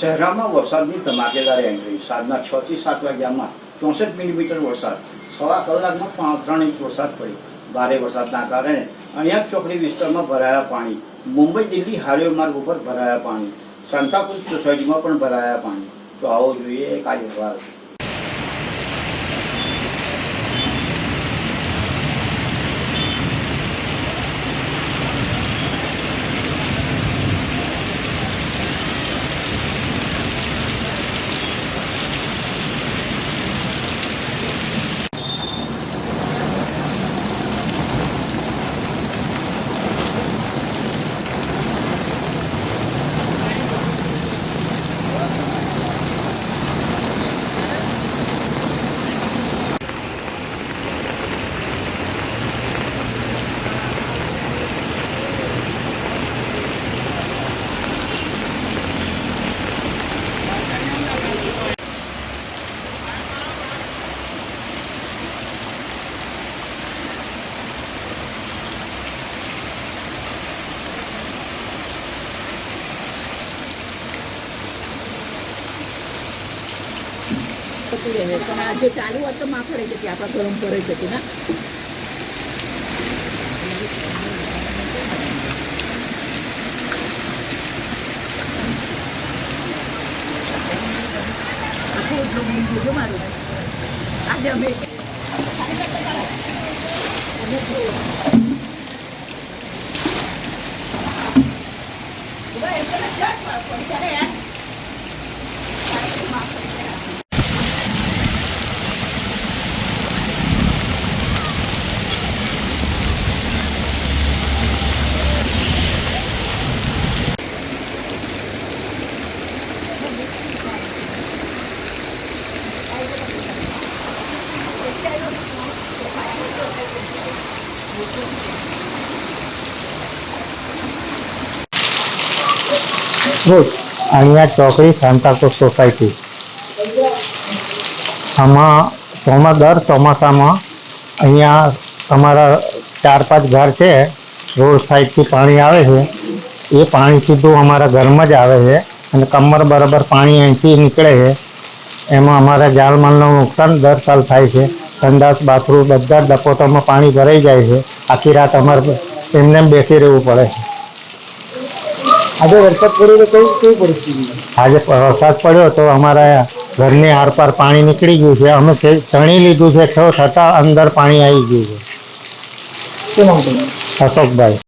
પંજાબમાં વરસાદની ધમાકેદાર એન્ટ્રી સાંજના છ થી સાત વાગ્યામાં ચોસઠ મિલીમીટર વરસાદ. સવા કલાકમાં ત્રણ ઇંચ વરસાદ પડ્યો. ભારે વરસાદના કારણે અણિયાક ચોકડી વિસ્તારમાં ભરાયા પાણી. મુંબઈ, દિલ્હી હાઈવે માર્ગ ઉપર ભરાયા પાણી. સાંતાક્રુઝ સોસાયટીમાં પણ ભરાયા પાણી. તો આવો જોઈએ એક આજે અહેવાલ થતું રહે પણ આ જે ચાલુ હોત તો માફ રહી જતી આપણા ગરમ કરે છે ના આખું જોવું જોજો મારું આજે અમે રોજ અહીંયા ચોકડી સાંતાક્રુઝ સોસાયટી. આમાં ચોમા દર ચોમાસામાં અહીંયા અમારા ચાર પાંચ ઘર છે, રોડ સાઈડથી પાણી આવે છે, એ પાણી સીધું અમારા ઘરમાં જ આવે છે અને કમર બરાબર પાણી અહીંથી નીકળે છે. એમાં અમારા જાનમાલનું નુકસાન દર સાલ થાય છે. સંડાસ બાથરૂમ બધા જ પાણી ભરાઈ જાય છે. આખી રાત અમારે એમને બેસી રહેવું પડે છે. આજે વરસાદ પડ્યો તો કેવી પરિસ્થિતિ? આજે વરસાદ પડ્યો તો અમારા ઘરની આરપાર પાણી નીકળી ગયું છે. અમે ચણી લીધું છે તો છતાં અંદર પાણી આવી ગયું છે. અશોકભાઈ.